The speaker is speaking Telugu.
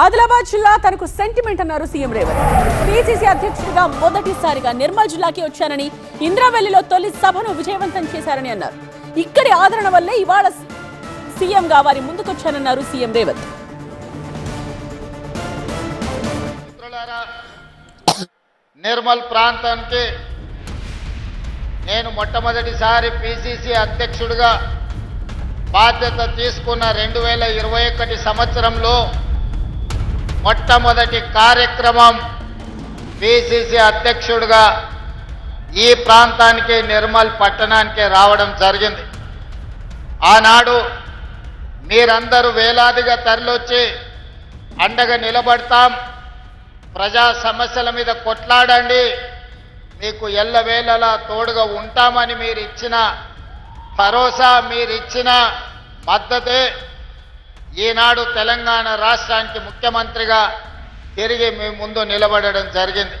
ఆదిలాబాద్ జిల్లా తనకు సెంటిమెంట్ అన్నారు సీఎం రేవంత్. పిసిసి అధ్యక్షుడిగా మొదటిసారిగా నిర్మల్ జిల్లాకి వచ్చానని ఇంద్రావెల్లిలో తొలి సభను విజయవంతం చేశారని అన్నారు. ఇక్కడి ఆదరణ వల్లే ఇవాళ సీఎంగా వారి ముందుకొచ్చానన్నారు సీఎం రేవంత్. నిర్మల్ ప్రాంతానికి నేను మొట్టమొదటిసారి పిసిసి అధ్యక్షుడిగా బాధ్యత తీసుకున్న రెండు వేల ఇరవై ఒకటి సంవత్సరంలో మొట్టమొదటి కార్యక్రమం పిసిసి అధ్యక్షుడిగా ఈ ప్రాంతానికి నిర్మల్ పట్టణానికి రావడం జరిగింది. ఆనాడు మీరందరూ వేలాదిగా తరలొచ్చి అండగా నిలబడతాం. ప్రజా సమస్యల మీద కొట్లాడండి. మీకు ఎల్లవేళలా తోడుగా ఉంటామని మీరు ఇచ్చిన భరోసా మీరిచ్చిన మద్దతే ఈనాడు తెలంగాణ రాష్ట్రానికి ముఖ్యమంత్రిగా తిరిగి మేము ముందు నిలబడడం జరిగింది.